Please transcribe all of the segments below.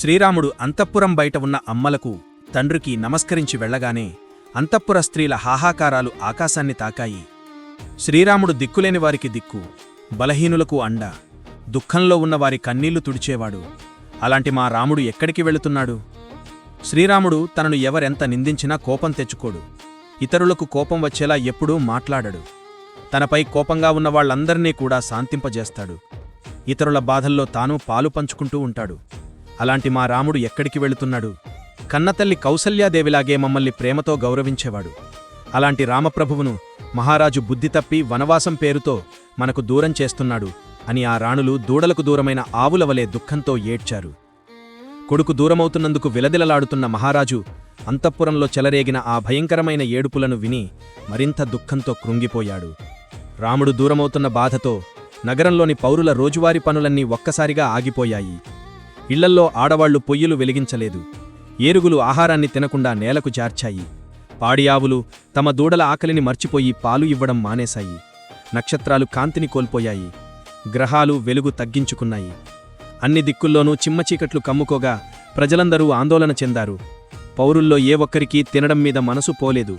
శ్రీరాముడు అంతఃపురం బయట ఉన్న అమ్మలకు తండ్రికి నమస్కరించి వెళ్ళగానే అంతఃపుర స్త్రీల హాహాకారాలు ఆకాశాన్ని తాకాయి. శ్రీరాముడు దిక్కులేని వారికి దిక్కు బలహీనులకు అండ దుఃఖంలో ఉన్న వారి కన్నీళ్ళు తుడిచేవాడు. అలాంటి మా రాముడు ఎక్కడికి వెళుతున్నాడు? శ్రీరాముడు తనను ఎవరెంత నిందించినా కోపం తెచ్చుకోడు. ఇతరులకు కోపం వచ్చేలా ఎప్పుడూ మాట్లాడడు. తనపై కోపంగా ఉన్న వాళ్ళందరినీ కూడా శాంతింపజేస్తాడు. ఇతరుల బాధల్లో తాను పాలు పంచుకుంటూ ఉంటాడు. అలాంటి మా రాముడు ఎక్కడికి వెళుతున్నాడు? కన్నతల్లి కౌసల్యాదేవిలాగే మమ్మల్ని ప్రేమతో గౌరవించేవాడు. అలాంటి రామప్రభువును మహారాజు బుద్ధి తప్పి వనవాసం పేరుతో మనకు దూరం చేస్తున్నాడు అని ఆ రాణులు దూడలకు దూరమైన ఆవుల వలె దుఃఖంతో ఏడ్చారు. కొడుకు దూరమవుతున్నందుకు విలదిలలాడుతున్న మహారాజు అంతఃపురంలో చెలరేగిన ఆ భయంకరమైన ఏడుపులను విని మరింత దుఃఖంతో కృంగిపోయాడు. రాముడు దూరమవుతున్న బాధతో నగరంలోని పౌరుల రోజువారీ పనులన్నీ ఒక్కసారిగా ఆగిపోయాయి. ఇళ్ళల్లో ఆడవాళ్ళు పొయ్యిలు వెలిగించలేదు. ఏరుగులు ఆహారాన్ని తినకుండా నేలకు జార్చాయి. పాడియావులు తమ దూడల ఆకలిని మర్చిపోయి పాలు ఇవ్వడం మానేశాయి. నక్షత్రాలు కాంతిని కోల్పోయాయి. గ్రహాలు వెలుగు తగ్గించుకున్నాయి. అన్ని దిక్కుల్లోనూ చిమ్మచీకట్లు కమ్ముకోగా ప్రజలందరూ ఆందోళన చెందారు. పౌరుల్లో ఏ ఒక్కరికీ తినడం మీద మనసు పోలేదు.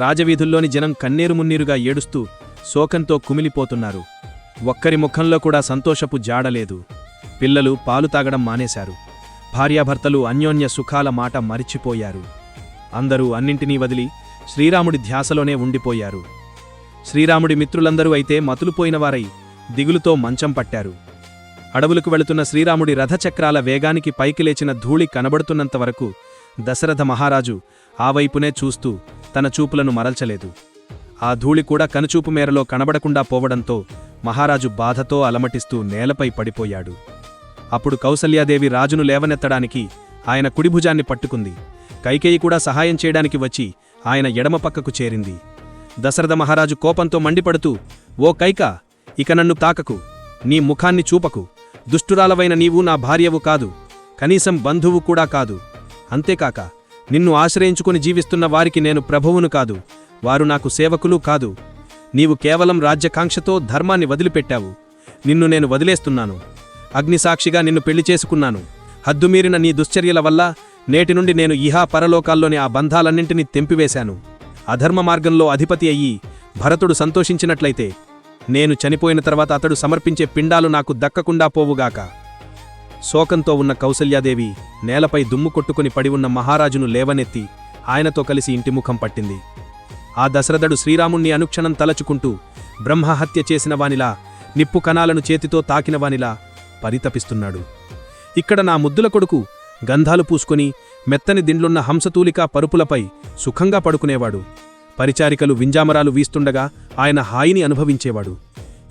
రాజవీధుల్లోని జనం కన్నీరు మున్నీరుగా ఏడుస్తూ శోకంతో కుమిలిపోతున్నారు. ఒక్కరి ముఖంలో కూడా సంతోషపు జాడలేదు పిల్లలు పాలు తాగడం మానేశారు. భార్యాభర్తలు అన్యోన్య సుఖాల మాట మరిచిపోయారు. అందరూ అన్నింటినీ వదిలి శ్రీరాముడి ధ్యాసలోనే ఉండిపోయారు. శ్రీరాముడి మిత్రులందరూ అయితే మతులుపోయినవారై దిగులుతో మంచం పట్టారు. అడవులకు వెళుతున్న శ్రీరాముడి రథచక్రాల వేగానికి పైకి లేచిన ధూళి కనబడుతున్నంతవరకు దశరథ మహారాజు ఆ వైపునే చూస్తూ తన చూపులను మరల్చలేదు. ఆ ధూళి కూడా కనుచూపు మేరలో కనబడకుండా పోవడంతో మహారాజు బాధతో అలమటిస్తూ నేలపై పడిపోయాడు. అప్పుడు కౌసల్యాదేవి రాజును లేవనెత్తడానికి ఆయన కుడిభుజాన్ని పట్టుకుంది. కైకేయి కూడా సహాయం చేయడానికి వచ్చి ఆయన ఎడమ పక్కకు చేరింది. దశరథ మహారాజు కోపంతో మండిపడుతూ ఓ కైక ఇక నన్ను తాకకు. నీ ముఖాన్ని చూపకు. దుష్టురాలవైన నీవు నా భార్యవు కాదు. కనీసం బంధువు కూడా కాదు. అంతేకాక నిన్ను ఆశ్రయించుకుని జీవిస్తున్న వారికి నేను ప్రభువును కాదు. వారు నాకు సేవకులు కాదు. నీవు కేవలం రాజ్యకాంక్షతో ధర్మాన్ని వదిలిపెట్టావు. నిన్ను నేను వదిలేస్తున్నాను. అగ్నిసాక్షిగా నిన్ను పెళ్ళి చేసుకున్నాను. హద్దుమీరిన నీ దుశ్చర్యల వల్ల నేటి నుండి నేను ఇహా పరలోకాల్లోని ఆ బంధాలన్నింటినీ తెంపివేశాను. అధర్మ మార్గంలో అధిపతి అయ్యి భరతుడు సంతోషించినట్లయితే నేను చనిపోయిన తర్వాత అతడు సమర్పించే పిండాలు నాకు దక్కకుండా పోవుగాక. శోకంతో ఉన్న కౌసల్యాదేవి నేలపై దుమ్ము కొట్టుకుని పడి ఉన్న మహారాజును లేవనెత్తి ఆయనతో కలిసి ఇంటిముఖం పట్టింది. ఆ దశరథుడు శ్రీరాముణ్ణి అనుక్షణం తలచుకుంటూ బ్రహ్మహత్య చేసిన వానిలా నిప్పు కణాలను చేతితో తాకిన వానిలా పరితపిస్తున్నాడు. ఇక్కడ నా ముద్దుల కొడుకు గంధాలు పూసుకొని మెత్తని దిండ్లున్న హంసతూలికా పరుపులపై సుఖంగా పడుకునేవాడు. పరిచారికలు వింజామరాలు వీస్తుండగా ఆయన హాయిని అనుభవించేవాడు.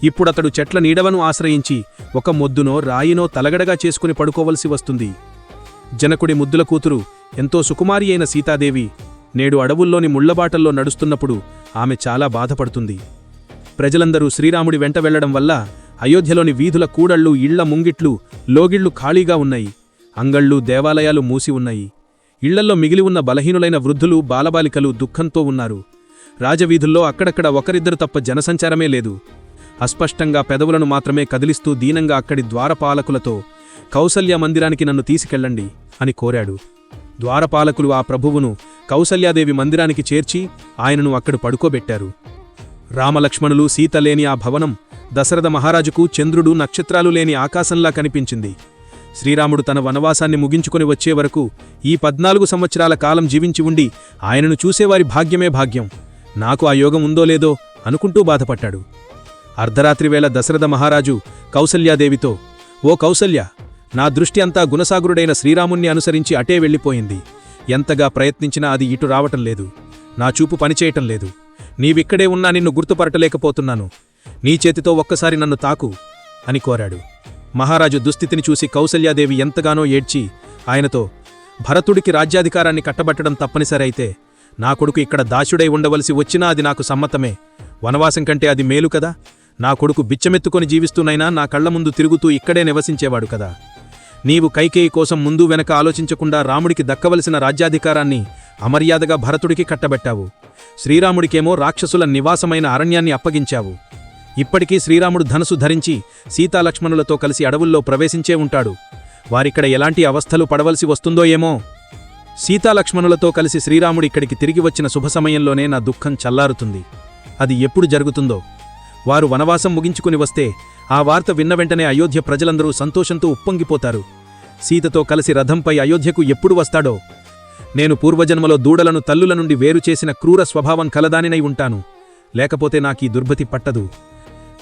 ఇప్పుడతడు చెట్ల నీడవను ఆశ్రయించి ఒక మొద్దునో రాయినో తలగడగా చేసుకుని పడుకోవలసి వస్తుంది. జనకుడి ముద్దుల కూతురు ఎంతో సుకుమారి అయిన సీతాదేవి నేడు అడవుల్లోని ముళ్ళబాటల్లో నడుస్తున్నప్పుడు ఆమె చాలా బాధపడుతుంది. ప్రజలందరూ శ్రీరాముడి వెంట వెళ్ళడం వల్ల అయోధ్యలోని వీధుల కూడళ్ళు ఇళ్ళ ముంగిట్లు లోగిళ్ళు ఖాళీగా ఉన్నాయి. అంగళ్ళు దేవాలయాలు మూసి ఉన్నాయి. ఇళ్ళల్లో మిగిలి ఉన్న బలహీనులైన వృద్ధులు బాలబాలికలు దుఃఖంతో ఉన్నారు. రాజవీధుల్లో అక్కడక్కడ ఒకరిద్దరు తప్ప జనసంచారమే లేదు. అస్పష్టంగా పెదవులను మాత్రమే కదిలిస్తూ దీనంగా అక్కడి ద్వారపాలకులతో కౌసల్య మందిరానికి నన్ను తీసుకెళ్ళండి అని కోరాడు. ద్వారపాలకులు ఆ ప్రభువును కౌసల్యాదేవి మందిరానికి చేర్చి ఆయనను అక్కడ పడుకోబెట్టారు. రామలక్ష్మణులు సీతలేని ఆ భవనం దశరథ మహారాజుకు చంద్రుడు నక్షత్రాలు లేని ఆకాశంలా కనిపించింది. శ్రీరాముడు తన వనవాసాన్ని ముగించుకొని వచ్చే వరకు ఈ పద్నాలుగు సంవత్సరాల కాలం జీవించి ఉండి ఆయనను చూసేవారి భాగ్యమే భాగ్యం. నాకు ఆ యోగం ఉందో లేదో అనుకుంటూ బాధపడ్డాడు. అర్ధరాత్రి వేళ దశరథ మహారాజు కౌసల్యాదేవితో ఓ కౌసల్య నా దృష్టి అంతా గుణసాగురుడైన శ్రీరాముణ్ణి అనుసరించి అటే వెళ్ళిపోయింది. ఎంతగా ప్రయత్నించినా అది ఇటు రావటం లేదు. నా చూపు పనిచేయటం లేదు. నీవిక్కడే ఉన్నా నిన్ను గుర్తుపరటలేకపోతున్నాను. నీ చేతితో ఒక్కసారి నన్ను తాకు అని కోరాడు. మహారాజు దుస్థితిని చూసి కౌసల్యాదేవి ఎంతగానో ఏడ్చి ఆయనతో భరతుడికి రాజ్యాధికారాన్ని కట్టబట్టడం తప్పనిసరి అయితే నా కొడుకు ఇక్కడ దాసుడై ఉండవలసి వచ్చినా అది నాకు సమ్మతమే. వనవాసం కంటే అది మేలు కదా. నా కొడుకు బిచ్చమెత్తుకొని జీవిస్తూనైనా నా కళ్ళ ముందు తిరుగుతూ ఇక్కడే నివసించేవాడు కదా. నీవు కైకేయి కోసం ముందు వెనక ఆలోచించకుండా రాముడికి దక్కవలసిన రాజ్యాధికారాన్ని అమర్యాదగా భరతుడికి కట్టబెట్టావు. శ్రీరాముడికేమో రాక్షసుల నివాసమైన అరణ్యాన్ని అప్పగించావు. ఇప్పటికీ శ్రీరాముడు ధనుసు ధరించి సీతాలక్ష్మణులతో కలిసి అడవుల్లో ప్రవేశించే ఉంటాడు. వారిక్కడ ఎలాంటి అవస్థలు పడవలసి వస్తుందో ఏమో? సీతాలక్ష్మణులతో కలిసి శ్రీరాముడు ఇక్కడికి తిరిగి వచ్చిన శుభ సమయంలోనే నా దుఃఖం చల్లారుతుంది. అది ఎప్పుడు జరుగుతుందో? వారు వనవాసం ముగించుకుని వస్తే ఆ వార్త విన్న వెంటనే అయోధ్య ప్రజలందరూ సంతోషంతో ఉప్పొంగిపోతారు. సీతతో కలిసి రథంపై అయోధ్యకు ఎప్పుడు వస్తాడో? నేను పూర్వజన్మలో దూడలను తల్లుల నుండి వేరు చేసిన క్రూర స్వభావం కలదానినై ఉంటాను. లేకపోతే నాకీ దుర్భతి పట్టదు.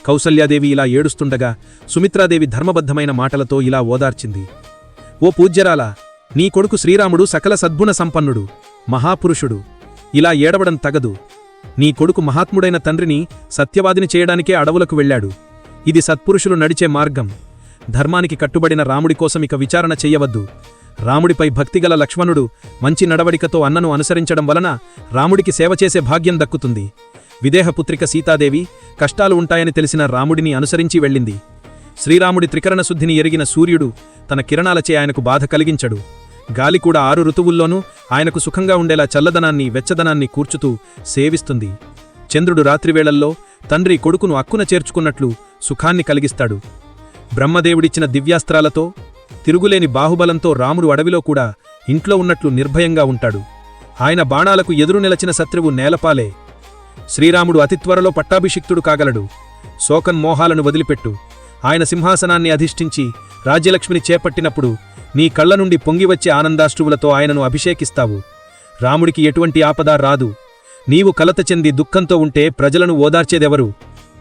కౌసల్యాదేవి ఇలా ఏడుస్తుండగా సుమిత్రాదేవి ధర్మబద్ధమైన మాటలతో ఇలా ఓదార్చింది. ఓ పూజ్యరాలా నీ కొడుకు శ్రీరాముడు సకల సద్గుణ సంపన్నుడు మహాపురుషుడు. ఇలా ఏడవడం తగదు. నీ కొడుకు మహాత్ముడైన తండ్రిని సత్యవాదిని చేయడానికే అడవులకు వెళ్ళాడు. ఇది సత్పురుషులు నడిచే మార్గం. ధర్మానికి కట్టుబడిన రాముడి కోసం ఇక విచారణ చెయ్యవద్దు. రాముడిపై భక్తిగల లక్ష్మణుడు మంచి నడవడికతో అన్నను అనుసరించడం వలన రాముడికి సేవ చేసే భాగ్యం దక్కుతుంది. విదేహపుత్రిక సీతాదేవి కష్టాలు ఉంటాయని తెలిసిన రాముడిని అనుసరించి వెళ్ళింది. శ్రీరాముడి త్రికరణ శుద్ధిని ఎరిగిన సూర్యుడు తన కిరణాలచే ఆయనకు బాధ కలిగించడు. గాలి కూడా ఆరు ఋతువుల్లోనూ ఆయనకు సుఖంగా ఉండేలా చల్లదనాన్ని వెచ్చదనాన్ని కూర్చుతూ సేవిస్తుంది. చంద్రుడు రాత్రివేళల్లో తండ్రి కొడుకును అక్కున చేర్చుకున్నట్లు సుఖాన్ని కలిగిస్తాడు. బ్రహ్మదేవుడిచ్చిన దివ్యాస్త్రాలతో తిరుగులేని బాహుబలంతో రాముడు అడవిలో కూడా ఇంట్లో ఉన్నట్లు నిర్భయంగా ఉంటాడు. ఆయన బాణాలకు ఎదురు నిలచిన శత్రువు నేలపాలే. శ్రీరాముడు అతి త్వరలో పట్టాభిషిక్తుడు కాగలడు. శోకన్ మోహాలను వదిలిపెట్టు. ఆయన సింహాసనాన్ని అధిష్ఠించి రాజ్యలక్ష్మిని చేపట్టినప్పుడు నీ కళ్ళ నుండి పొంగివచ్చే ఆనందాశ్రువులతో ఆయనను అభిషేకిస్తావు. రాముడికి ఎటువంటి ఆపద రాదు. నీవు కలత చెంది దుఃఖంతో ఉంటే ప్రజలను ఓదార్చేదెవరు?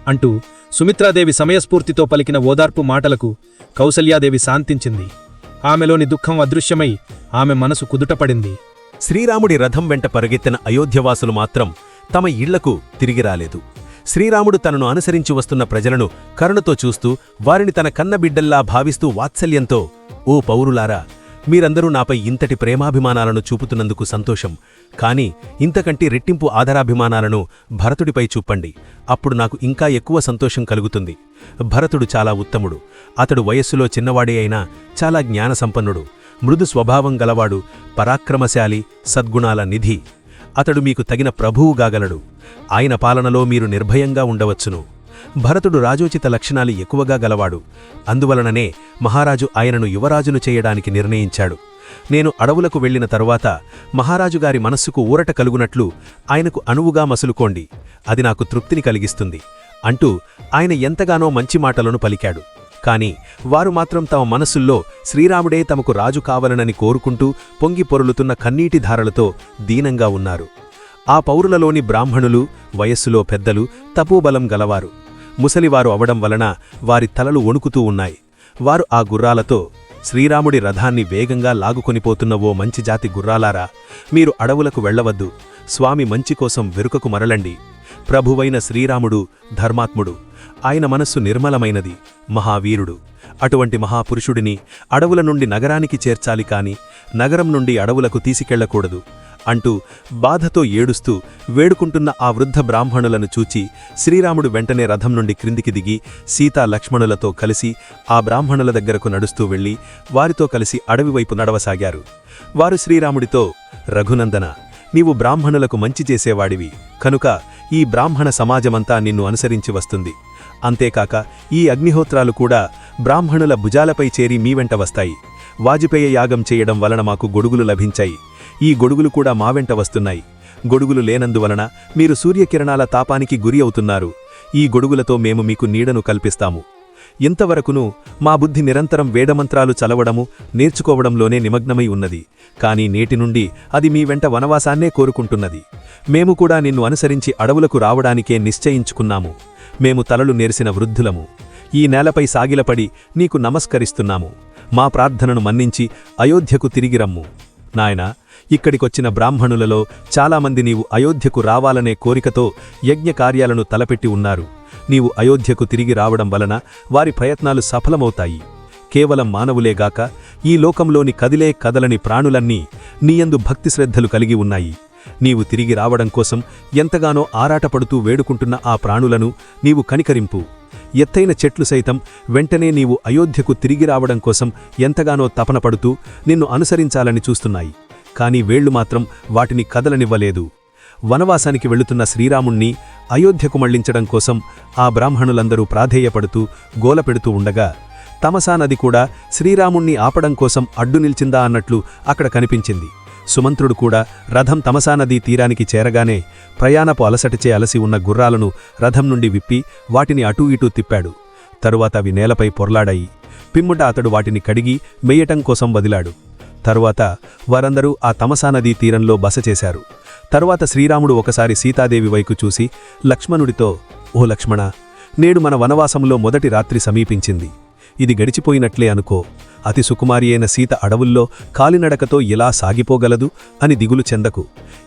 అంటూ సుమిత్రాదేవి సమయస్ఫూర్తితో పలికిన ఓదార్పు మాటలకు కౌసల్యాదేవి శాంతించింది. ఆమెలోని దుఃఖం అదృశ్యమై ఆమె మనసు కుదుటపడింది. శ్రీరాముడి రథం వెంట పరుగెత్తిన అయోధ్యవాసులు మాత్రం తమ ఇళ్ళకు తిరిగి రాలేదు. శ్రీరాముడు తనను అనుసరించి వస్తున్న ప్రజలను కరుణతో చూస్తూ వారిని తన కన్నబిడ్డల్లా భావిస్తూ వాత్సల్యంతో ఓ పౌరులారా మీరందరూ నాపై ఇంతటి ప్రేమాభిమానాలను చూపుతున్నందుకు సంతోషం. కాని ఇంతకంటే రెట్టింపు ఆధారాభిమానాలను భరతుడిపై చూపండి. అప్పుడు నాకు ఇంకా ఎక్కువ సంతోషం కలుగుతుంది. భరతుడు చాలా ఉత్తముడు. అతడు వయస్సులో చిన్నవాడే అయినా చాలా జ్ఞానసంపన్నుడు. మృదు స్వభావం గలవాడు పరాక్రమశాలి సద్గుణాల నిధి. అతడు మీకు తగిన ప్రభువుగాగలడు ఆయన పాలనలో మీరు నిర్భయంగా ఉండవచ్చును. భరతుడు రాజోచిత లక్షణాలు ఎక్కువగా గలవాడు. అందువలననే మహారాజు ఆయనను యువరాజును చేయడానికి నిర్ణయించాడు. నేను అడవులకు వెళ్ళిన తరువాత మహారాజుగారి మనస్సుకు ఊరట కలుగునట్లు ఆయనకు అనువుగా మసులుకోండి. అది నాకు తృప్తిని కలిగిస్తుంది. అంటూ ఆయన ఎంతగానో మంచి మాటలను పలికాడు. కాని వారు మాత్రం తమ మనసుల్లో శ్రీరాముడే తమకు రాజు కావలనని కోరుకుంటూ పొంగి పొరులుతున్న కన్నీటి ధారలతో దీనంగా ఉన్నారు. ఆ పౌరులలోని బ్రాహ్మణులు వయస్సులో పెద్దలు తపోబలం గలవారు. ముసలివారు అవడం వలన వారి తలలు వణుకుతూ ఉన్నాయి. వారు ఆ గుర్రాలతో శ్రీరాముడి రథాన్ని వేగంగా లాగుకొనిపోతున్న ఓ మంచి జాతి గుర్రాలారా మీరు అడవులకు వెళ్ళవద్దు స్వామి మంచి కోసం వెరుకకు మరలండి. ప్రభువైన శ్రీరాముడు ధర్మాత్ముడు. ఆయన మనస్సు నిర్మలమైనది. మహావీరుడు. అటువంటి మహాపురుషుడిని అడవుల నుండి నగరానికి చేర్చాలి కాని నగరం నుండి అడవులకు తీసుకెళ్ళకూడదు అంటూ బాధతో ఏడుస్తూ వేడుకుంటున్న ఆ వృద్ధ బ్రాహ్మణులను చూచి శ్రీరాముడు వెంటనే రథం నుండి క్రిందికి దిగి సీతా లక్ష్మణులతో కలిసి ఆ బ్రాహ్మణుల దగ్గరకు నడుస్తూ వెళ్ళి వారితో కలిసి అడవివైపు నడవసాగారు. వారు శ్రీరాముడితో రఘునందన నీవు బ్రాహ్మణులకు మంచి చేసేవాడివి. కనుక ఈ బ్రాహ్మణ సమాజమంతా నిన్ను అనుసరించి వస్తుంది. అంతేకాక ఈ అగ్నిహోత్రాలు కూడా బ్రాహ్మణుల భుజాలపై చేరి మీ వెంట వస్తాయి. వాజపేయ యాగం చేయడం వలన మాకు గొడుగులు లభించాయి. ఈ గొడుగులు కూడా మా వెంట వస్తున్నాయి. గొడుగులు లేనందువలన మీరు సూర్యకిరణాల తాపానికి గురి అవుతున్నారు. ఈ గొడుగులతో మేము మీకు నీడను కల్పిస్తాము. ఇంతవరకును మా బుద్ధి నిరంతరం వేదమంత్రాలు చలవడము నేర్చుకోవడంలోనే నిమగ్నమై ఉన్నది. కాని నేటి నుండి అది మీ వెంట వనవాసాన్నే కోరుకుంటున్నది. మేము కూడా నిన్ను అనుసరించి అడవులకు రావడానికే నిశ్చయించుకున్నాము. మేము తలలు నేర్సిన వృద్ధులము. ఈ నేలపై సాగిలపడి నీకు నమస్కరిస్తున్నాము. మా ప్రార్థనను మన్నించి అయోధ్యకు తిరిగిరమ్ము నాయనా ఇక్కడికొచ్చిన బ్రాహ్మణులలో చాలామంది నీవు అయోధ్యకు రావాలనే కోరికతో యజ్ఞకార్యాలను తలపెట్టి ఉన్నారు. నీవు అయోధ్యకు తిరిగి రావడం వలన వారి ప్రయత్నాలు సఫలమవుతాయి. కేవలం మానవులేగాక ఈ లోకంలోని కదిలే కదలని ప్రాణులన్నీ నీయందు భక్తిశ్రద్ధలు కలిగి ఉన్నాయి. నీవు తిరిగి రావడం కోసం ఎంతగానో ఆరాటపడుతూ వేడుకుంటున్న ఆ ప్రాణులను నీవు కనికరింపు. ఎత్తైన చెట్లు సైతం వెంటనే నీవు అయోధ్యకు తిరిగి రావడం కోసం ఎంతగానో తపనపడుతూ నిన్ను అనుసరించాలని చూస్తున్నాయి. కాని వేళ్ళు మాత్రం వాటిని కదలనివ్వలేదు. వనవాసానికి వెళుతున్న శ్రీరాముణ్ణి అయోధ్యకు మళ్ళించడం కోసం ఆ బ్రాహ్మణులందరూ ప్రాధేయపడుతూ గోలపెడుతూ ఉండగా తమసా నది కూడా శ్రీరాముణ్ణి ఆపడం కోసం అడ్డు నిల్చిందా అన్నట్లు అక్కడ కనిపించింది. సుమంత్రుడు కూడా రథం తమసానదీ తీరానికి చేరగానే ప్రయాణపు అలసటచే అలసి ఉన్న గుర్రాలను రథం నుండి విప్పి వాటిని అటూ ఇటూ తిప్పాడు. తరువాత అవి నేలపై పొర్లాడాయి. పిమ్ముట అతడు వాటిని కడిగి మెయ్యటం కోసం వదిలాడు. తరువాత వారందరూ ఆ తమసానదీ తీరంలో బస చేశారు. తరువాత శ్రీరాముడు ఒకసారి సీతాదేవి వైపు చూసి లక్ష్మణుడితో ఓ లక్ష్మణ నేడు మన వనవాసంలో మొదటి రాత్రి సమీపించింది. ఇది గడిచిపోయినట్లే అనుకో. అతి సుకుమారి అయిన సీత అడవుల్లో కాలినడకతో ఎలా సాగిపోగలదు అని దిగులు చెందకు.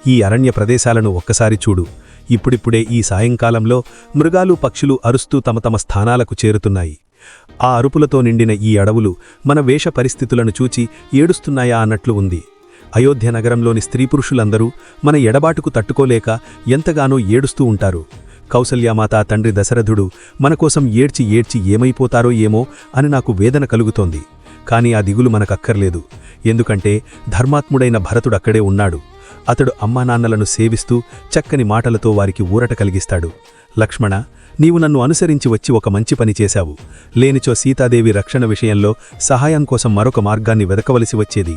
ఈ అరణ్య ప్రదేశాలను ఒక్కసారి చూడు. ఇప్పుడిప్పుడే ఈ సాయంకాలంలో మృగాలు పక్షులు అరుస్తూ తమ తమ స్థానాలకు చేరుతున్నాయి. ఆ అరుపులతో నిండిన ఈ అడవులు మన వేష పరిస్థితులను చూచి ఏడుస్తున్నాయా అన్నట్లు ఉంది. అయోధ్య నగరంలోని స్త్రీ పురుషులందరూ మన ఎడబాటుకు తట్టుకోలేక ఎంతగానో ఏడుస్తూ ఉంటారు. కౌసల్యామాత తండ్రి దశరథుడు మనకోసం ఏడ్చి ఏడ్చి ఏమైపోతారో ఏమో అని నాకు వేదన కలుగుతోంది. కాని ఆ దిగులు మనకక్కర్లేదు. ఎందుకంటే ధర్మాత్ముడైన భరతుడక్కడే ఉన్నాడు. అతడు అమ్మానాన్నలను సేవిస్తూ చక్కని మాటలతో వారికి ఊరట కలిగిస్తాడు. లక్ష్మణ నీవు నన్ను అనుసరించి వచ్చి ఒక మంచి పని చేశావు. లేనిచో సీతాదేవి రక్షణ విషయంలో సహాయం కోసం మరొక మార్గాన్ని వెదకవలసి వచ్చేది.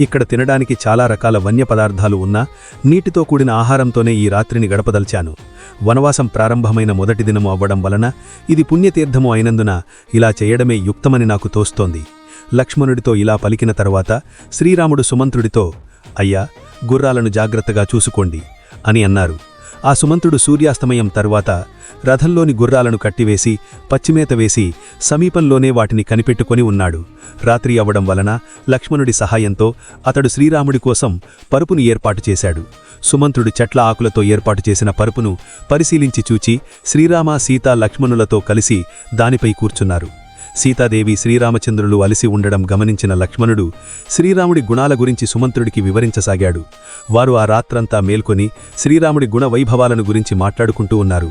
ఇక్కడ తినడానికి చాలా రకాల వన్య పదార్థాలు ఉన్నా నీటితో కూడిన ఆహారంతోనే ఈ రాత్రిని గడపదల్చాను. వనవాసం ప్రారంభమైన మొదటి దినము అవ్వడం వలన ఇది పుణ్యతీర్థము అయినందున ఇలా చేయడమే యుక్తమని నాకు తోస్తోంది. లక్ష్మణుడితో ఇలా పలికిన తరువాత శ్రీరాముడు సుమంత్రుడితో అయ్యా గుర్రాలను జాగ్రత్తగా చూసుకోండి అని అన్నారు. ఆ సుమంతుడు సూర్యాస్తమయం తరువాత రథంలోని గుర్రాలను కట్టివేసి పచ్చిమేత వేసి సమీపంలోనే వాటిని కనిపెట్టుకొని ఉన్నాడు. రాత్రి అవ్వడం వలన లక్ష్మణుడి సహాయంతో అతడు శ్రీరాముడి కోసం పరుపును ఏర్పాటు చేశాడు. సుమంతుడు చెట్ల ఆకులతో ఏర్పాటు చేసిన పరుపును పరిశీలించి చూచి శ్రీరామ సీత లక్ష్మణులతో కలిసి దానిపై కూర్చున్నారు. సీతాదేవి శ్రీరామచంద్రులు అలిసి ఉండడం గమనించిన లక్ష్మణుడు శ్రీరాముడి గుణాల గురించి సుమంత్రుడికి వివరించసాగాడు. వారు ఆ రాత్రంతా మేల్కొని శ్రీరాముడి గుణ వైభవాలను గురించి మాట్లాడుకుంటూ ఉన్నారు.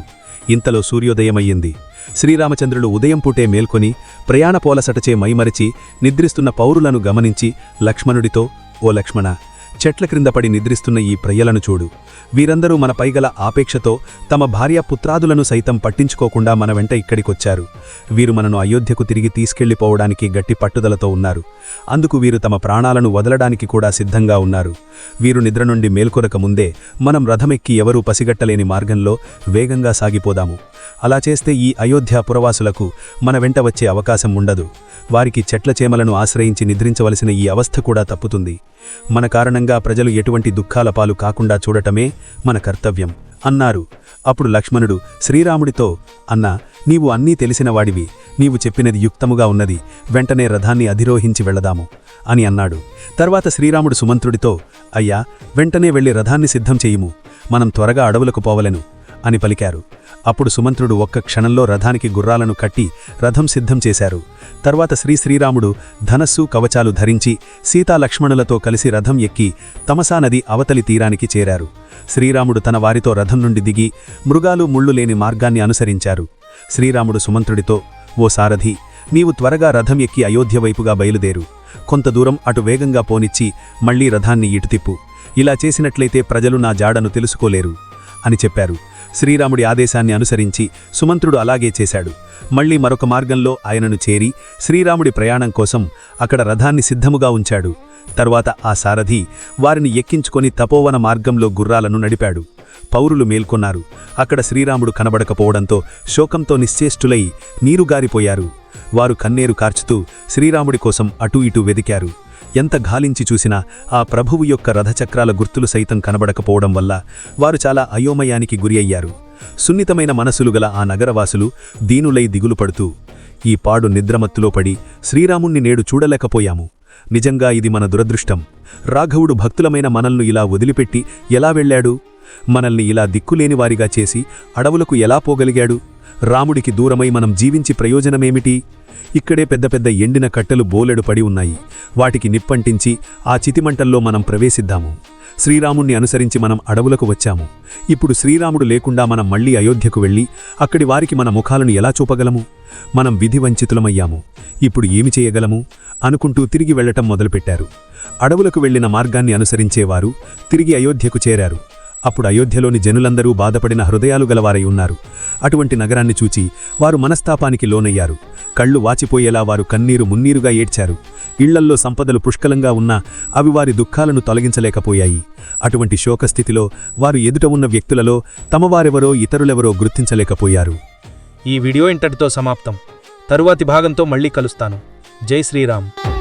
ఇంతలో సూర్యోదయమయ్యింది. శ్రీరామచంద్రులు ఉదయం పూటే మేల్కొని ప్రయాణ పోలసటచే మైమరిచి నిద్రిస్తున్న పౌరులను గమనించి లక్ష్మణుడితో ఓ లక్ష్మణ చెట్ల క్రింద పడి నిద్రిస్తున్న ఈ ప్రయ్యలను చూడు. వీరందరూ మన పైగల ఆపేక్షతో తమ భార్య పుత్రాదులను సైతం పట్టించుకోకుండా మన వెంట ఇక్కడికొచ్చారు. వీరు మనను అయోధ్యకు తిరిగి తీసుకెళ్ళిపోవడానికి గట్టి పట్టుదలతో ఉన్నారు. అందుకు వీరు తమ ప్రాణాలను వదలడానికి కూడా సిద్ధంగా ఉన్నారు. వీరు నిద్ర నుండి మేల్కొరక ముందే మనం రథమెక్కి ఎవరూ పసిగట్టలేని మార్గంలో వేగంగా సాగిపోదాము. అలా చేస్తే ఈ అయోధ్య పురవాసులకు మన వెంట వచ్చే అవకాశం ఉండదు. వారికి చెట్ల చేమలను ఆశ్రయించి నిద్రించవలసిన ఈ అవస్థ కూడా తప్పుతుంది. మన కారణంగా ప్రజలు ఎటువంటి దుఃఖాల పాలు కాకుండా చూడటమే మన కర్తవ్యం అన్నారు. అప్పుడు లక్ష్మణుడు శ్రీరాముడితో అన్నా నీవు అన్నీ తెలిసినవాడివి నీవు చెప్పినది యుక్తముగా ఉన్నది. వెంటనే రథాన్ని అధిరోహించి వెళదాము అని అన్నాడు. తర్వాత శ్రీరాముడు సుమంత్రుడితో అయ్యా వెంటనే వెళ్ళి రథాన్ని సిద్ధం చేయుము. మనం త్వరగా అడవులకు పోవలెను. అని పలికారు. అప్పుడు సుమంత్రుడు ఒక్క క్షణంలో రథానికి గుర్రాలను కట్టి రథం సిద్ధం చేశారు. తర్వాత శ్రీ శ్రీరాముడు ధనస్సు కవచాలు ధరించి సీతాలక్ష్మణులతో కలిసి రథం ఎక్కి తమసానది అవతలి తీరానికి చేరారు. శ్రీరాముడు తన వారితో రథం నుండి దిగి మృగాలు ముళ్ళు లేని మార్గాన్ని అనుసరించారు. శ్రీరాముడు సుమంత్రుడితో ఓ సారథి నీవు త్వరగా రథం ఎక్కి అయోధ్య వైపుగా బయలుదేరు. కొంత దూరం అటు వేగంగా పోనిచ్చి మళ్ళీ రథాన్ని ఇటుతిప్పు ఇలా చేసినట్లయితే ప్రజలు నా జాడను తెలుసుకోలేరు అని చెప్పారు. శ్రీరాముడి ఆదేశాన్ని అనుసరించి సుమంత్రుడు అలాగే చేశాడు. మళ్ళీ మరొక మార్గంలో ఆయనను చేరి శ్రీరాముడి ప్రయాణం కోసం అక్కడ రథాన్ని సిద్ధముగా ఉంచాడు. తర్వాత ఆ సారథి వారిని ఎక్కించుకొని తపోవన మార్గంలో గుర్రాలను నడిపాడు. పౌరులు మేల్కొన్నారు. అక్కడ శ్రీరాముడు కనబడకపోవడంతో శోకంతో నిశ్చేష్టులై నీరుగారిపోయారు వారు కన్నేరు కార్చుతూ శ్రీరాముడి కోసం అటూ ఇటూ వెదికారు. ఎంత గాలించి చూసినా ఆ ప్రభువు యొక్క రథచక్రాల గుర్తులు సైతం కనబడకపోవడం వల్ల వారు చాలా అయోమయానికి గురి అయ్యారు సున్నితమైన మనసులు గల ఆ నగరవాసులు దీనులై దిగులు పడుతూ ఈ పాడు నిద్రమత్తులో పడి శ్రీరాముణ్ణి నేడు చూడలేకపోయాము. నిజంగా ఇది మన దురదృష్టం. రాఘవుడు భక్తులమైన మనల్ని ఇలా వదిలిపెట్టి ఎలా వెళ్ళాడు? మనల్ని ఇలా దిక్కులేనివారిగా చేసి అడవులకు ఎలా పోగలిగాడు? రాముడికి దూరమై మనం జీవించి ప్రయోజనమేమిటి? ఇక్కడే పెద్ద పెద్ద ఎండిన కట్టెలు బోలెడు పడి ఉన్నాయి. వాటికి నిప్పంటించి ఆ చితిమంటల్లో మనం ప్రవేశిద్దాము. శ్రీరాముణ్ణి అనుసరించి మనం అడవులకు వచ్చాము. ఇప్పుడు శ్రీరాముడు లేకుండా మనం మళ్ళీ అయోధ్యకు వెళ్ళి అక్కడి వారికి మన ముఖాలను ఎలా చూపగలము? మనం విధి వంచితులమయ్యాము. ఇప్పుడు ఏమి చేయగలము? అనుకుంటూ తిరిగి వెళ్ళటం మొదలుపెట్టారు. అడవులకు వెళ్ళిన మార్గాన్ని అనుసరించేవారు తిరిగి అయోధ్యకు చేరారు. అప్పుడు అయోధ్యలోని జనులందరూ బాధపడిన హృదయాలు గలవారై ఉన్నారు. అటువంటి నగరాన్ని చూచి వారు మనస్తాపానికి లోనయ్యారు. కళ్ళు వాచిపోయేలా వారు కన్నీరు మున్నీరుగా ఏడ్చారు. ఇళ్ళల్లో సంపదలు పుష్కలంగా ఉన్నా అవి వారి దుఃఖాలను తొలగించలేకపోయాయి. అటువంటి శోకస్థితిలో వారు ఎదుట ఉన్న వ్యక్తులలో తమవారెవరో ఇతరులెవరో గుర్తించలేకపోయారు. ఈ వీడియో ఇంతటితో సమాప్తం. తరువాతి భాగంతో మళ్ళీ కలుస్తాను. జై శ్రీరామ్.